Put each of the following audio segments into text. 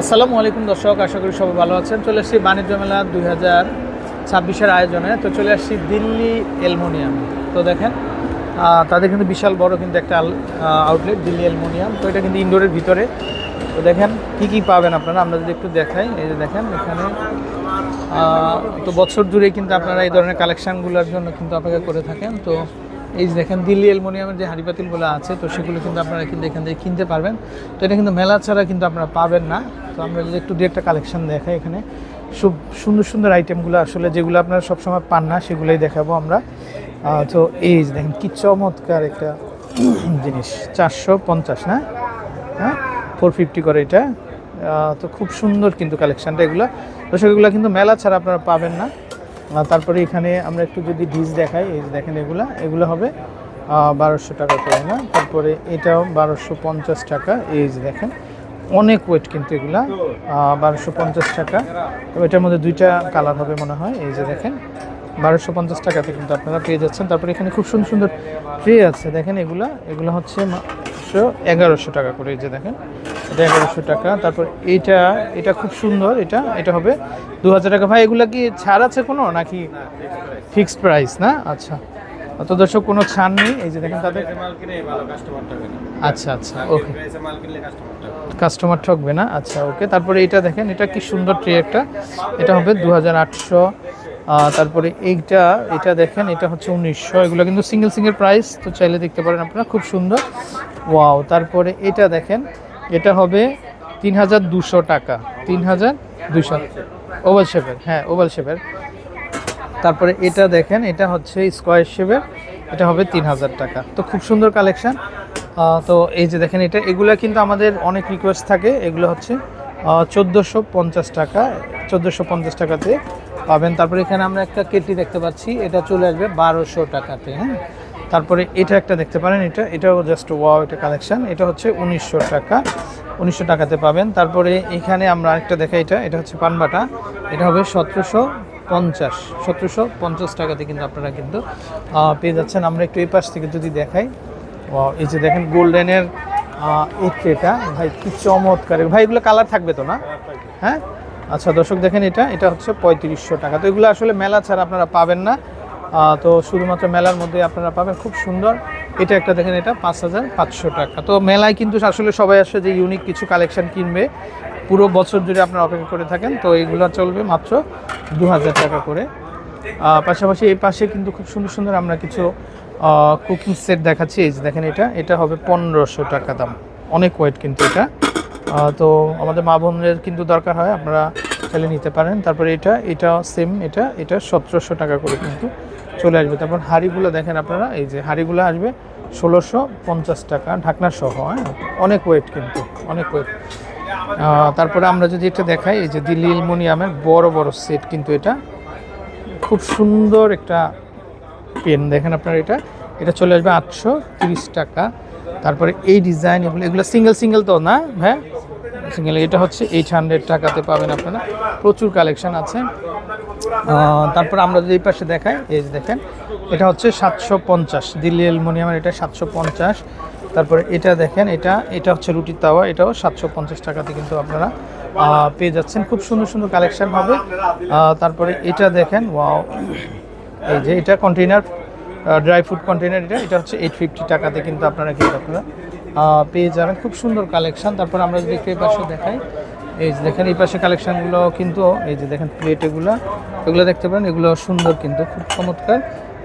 আসসালামু আলাইকুম দর্শক, আশা করি সবাই ভালো আছেন। চলে আসছি বাণিজ্য মেলা দুই হাজার ছাব্বিশের আয়োজনে। তো চলে আসছি দিল্লি অ্যালমোনিয়াম। তো দেখেন তাদের কিন্তু বিশাল বড় কিন্তু একটা আউটলেট দিল্লি অ্যালমোনিয়াম। তো এটা কিন্তু ইনডোরের ভিতরে। তো দেখেন, কি কি পাবেন আপনারা? আমরা যদি একটু দেখাই। এই যে দেখেন, এখানে তো বছর জুড়ে কিন্তু আপনারা এই ধরনের কালেকশানগুলোর জন্য কিন্তু অপেক্ষা করে থাকেন। তো এই যে দেখেন, দিল্লি অ্যালমোনিয়ামের যে হাঁড়িপাতিলগুলো আছে, তো সেগুলো কিন্তু আপনারা কিন্তু এখান থেকে কিনতে পারবেন। তো এটা কিন্তু মেলা ছাড়া কিন্তু আপনারা পাবেন না। তো আমরা যদি একটু দু একটা কালেকশন দেখাই এখানে খুব সুন্দর সুন্দর আইটেমগুলো আসলে যেগুলো আপনারা সবসময় পান না, সেগুলোই দেখাবো আমরা। তো এই দেখেন কি চমৎকার একটা জিনিস, চারশো পঞ্চাশ, না? হ্যাঁ? ফোর ফিফটি করে এটা। তো খুব সুন্দর কিন্তু কালেকশানটা এগুলো। তো সেগুলো কিন্তু মেলা ছাড়া আপনারা পাবেন না। তারপরে এখানে আমরা একটু যদি ডিস দেখাই, এই দেখেন এগুলো এগুলো হবে বারোশো টাকা করে, না? তারপরে এটাও বারোশো পঞ্চাশ টাকা, এই দেখেন। অনেক ওয়েট কিন্তু এগুলা বারোশো পঞ্চাশ টাকা। তো এটার মধ্যে দুইটা কালার হবে মনে হয়, এই যে দেখেন। বারোশো পঞ্চাশ টাকাতে কিন্তু আপনারা পেয়ে যাচ্ছেন। তারপরে এখানে খুব সুন্দর সুন্দর ট্রে আছে। দেখেন এগুলা, এগুলো হচ্ছে এগারোশো টাকা করে, এই যে দেখেন। এটা এগারোশো টাকা। তারপর এইটা এটা খুব সুন্দর, এটা এটা হবে দু হাজার টাকা। ভাই, এগুলা কি ছাড় আছে কোনো? নাকি ফিক্সড প্রাইস না? আচ্ছা। তো দর্শক কোনো ছাড় নেই? এই যে দেখেন। তাদের আচ্ছা আচ্ছা ওকে। কাস্টমার ঠকবে না? আচ্ছা ওকে। তারপরে এটা দেখেন এটা কি সুন্দর ট্রে একটা। এটা হবে দু হাজার আটশো তারপরে এইটা এটা দেখেন এটা হচ্ছে উনিশশো। এগুলো কিন্তু সিঙ্গেল সিঙ্গেল প্রাইস তো চাইলে দেখতে পারেন আপনারা। খুব সুন্দর। ওয়াও তারপরে এটা দেখেন এটা হবে তিন হাজার দুশো টাকা। তিন হাজার দুশো ওভাল শেপের হ্যাঁ ওভাল শেপের তারপরে এটা দেখেন, এটা হচ্ছে স্কোয়ার শেপের এটা হবে তিন হাজার টাকা। তো খুব সুন্দর কালেকশান তো এই যে দেখেন এটা, এগুলো কিন্তু আমাদের অনেক রিকোয়েস্ট থাকে। এগুলো হচ্ছে চোদ্দোশো পঞ্চাশ টাকা, চোদ্দোশো পঞ্চাশ টাকাতে পাবেন। তারপরে এখানে আমরা একটা কেটি দেখতে পাচ্ছি। এটা চলে আসবে বারোশো টাকাতে হ্যাঁ? তারপরে এটা একটা দেখতে পারেন এটা। এটাও জাস্ট ওয়াও এটা কালেকশান এটা হচ্ছে উনিশশো টাকা, উনিশশো টাকাতে পাবেন। তারপরে এখানে আমরা আরেকটা দেখাই এটা। এটা হচ্ছে পানবাটা। এটা হবে সতেরোশো পঞ্চাশ, সতেরোশো পঞ্চাশ টাকাতে কিন্তু আপনারা কিন্তু পেয়ে যাচ্ছেন। আমরা একটু এই পাশ থেকে যদি দেখাই। এই যে দেখেন গোল্ডেনের ট্রেটা ভাই, কি চমৎকার। ভাই, এগুলো কালার থাকবে তো না? হ্যাঁ? আচ্ছা দর্শক, দেখেন এটা। এটা হচ্ছে পঁয়ত্রিশশো টাকা। তো এগুলো আসলে মেলা ছাড়া আপনারা পাবেন না। তো শুধুমাত্র মেলার মধ্যে আপনারা পাবেন। খুব সুন্দর। এটা একটা, দেখেন এটা, পাঁচ হাজার পাঁচশো টাকা। তো মেলায় কিন্তু আসলে সবাই আসে যে ইউনিক কিছু কালেকশন কিনবে। পুরো বছর জুড়ে আপনারা অপেক্ষা করে থাকেন, তো এইগুলো চলবে মাত্র দু হাজার টাকা করে। পাশাপাশি এই পাশে কিন্তু খুব সুন্দর সুন্দর আমরা কিছু কুকিং সেট দেখাচ্ছি। এই যে দেখেন এটা এটা হবে পনেরোশো টাকা দাম। অনেক ওয়েট কিন্তু এটা। তো আমাদের মা বোনদের কিন্তু দরকার হয়, আপনারা চাইলে নিতে পারেন। তারপরে এটা এটা সেম এটা এটা সতেরোশো টাকা করে কিন্তু চলে আসবে। তারপর হাঁড়িগুলো দেখেন আপনারা, এই যে হাঁড়িগুলো আসবে ষোলোশো পঞ্চাশ টাকা, ঢাকনা সহ হ্যাঁ? অনেক ওয়েট কিন্তু, অনেক ওয়েট তারপরে আমরা যদি এটা দেখাই, এই যে দিল্লি অ্যালুমিনিয়ামের বড় বড় সেট কিন্তু এটা। খুব সুন্দর একটা পেন দেখেন আপনার এটা। এটা চলে আসবে আটশো টাকা। তারপরে এই ডিজাইন এগুলো এগুলো সিঙ্গেল সিঙ্গেল তো না হ্যাঁ? সিঙ্গেল এটা হচ্ছে এইট হান্ড্রেড টাকাতে পাবেন আপনারা। প্রচুর কালেকশন আছে। তারপর আমরা যদি এই পাশে দেখাই, এই যে দেখেন এটা হচ্ছে সাতশো পঞ্চাশ। দিল্লি অ্যালুমিনিয়ামের এটা সাতশো পঞ্চাশ। তারপরে এটা দেখেন, এটা এটা হচ্ছে রুটির তাওয়া, এটাও সাতশো পঞ্চাশ টাকাতে কিন্তু আপনারা পেয়ে যাচ্ছেন। খুব সুন্দর সুন্দর কালেকশন হবে। তারপরে এটা দেখেন, ওয়াও। এই যে এটা কন্টেনার ড্রাই ফ্রুট কন্টেনার এটা এটা হচ্ছে এইট ফিফটি টাকাতে কিন্তু আপনারা কিন্তু আপনারা পেয়ে যাবেন। খুব সুন্দর কালেকশান। তারপর আমরা যদি এই পাশে দেখাই, এই যে দেখেন, এই পাশে কালেকশানগুলো কিন্তু, এই যে দেখেন প্লেট এগুলো এগুলো দেখতে পারেন, এগুলো সুন্দর কিন্তু, খুব চমৎকার।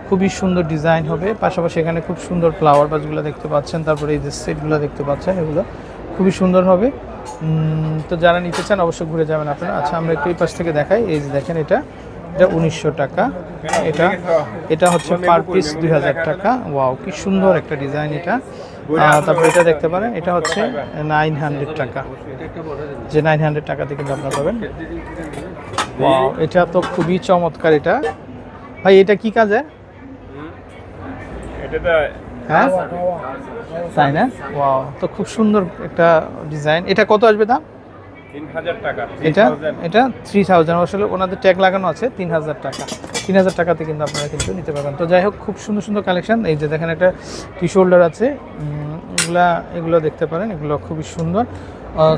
খুবই সুন্দর ডিজাইন হবে। পাশাপাশি এখানে খুব সুন্দর ফ্লাওয়ার বাজগুলো দেখতে পাচ্ছেন। তারপরে এই যে সেটগুলো দেখতে পাচ্ছেন, এগুলো খুবই সুন্দর হবে। তো যারা নিতে চান অবশ্যই ঘুরে যাবেন আপনারা। আচ্ছা আমরা একটু এই পাশ থেকে দেখাই। এই যে দেখেন এটা এটা উনিশশো টাকা। এটা এটা হচ্ছে পার পিস দুই হাজার টাকা। ওয়াও কি সুন্দর একটা ডিজাইন এটা। তারপরে এটা দেখতে পারেন, এটা হচ্ছে নাইন হান্ড্রেড টাকা। যে নাইন হান্ড্রেড টাকাতে কিন্তু আপনারা পাবেন। ওয়াও এটা তো খুবই চমৎকার এটা। ভাই, এটা কি কাজে হ্যাঁ? তাই না? ওয়াও তো খুব সুন্দর একটা ডিজাইন। এটা কত আসবে দাম? এটা? এটা? থ্রি থাউজেন্ড আসলে ওনাদের ট্যাগ লাগানো আছে তিন হাজার টাকা। তিন হাজার টাকাতে কিন্তু আপনারা কিন্তু নিতে পারবেন। তো যাই হোক খুব সুন্দর সুন্দর কালেকশন এই যে দেখেন একটা টি শোল্ডার আছে। এগুলা এগুলো দেখতে পারেন। এগুলো খুবই সুন্দর।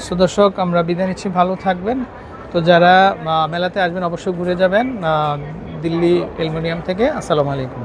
সো দর্শক আমরা বিদায় নিচ্ছি। ভালো থাকবেন। তো যারা মেলাতে আসবেন অবশ্যই ঘুরে যাবেন। দিল্লি অ্যালুমিনিয়াম থেকে। আসসালামু আলাইকুম।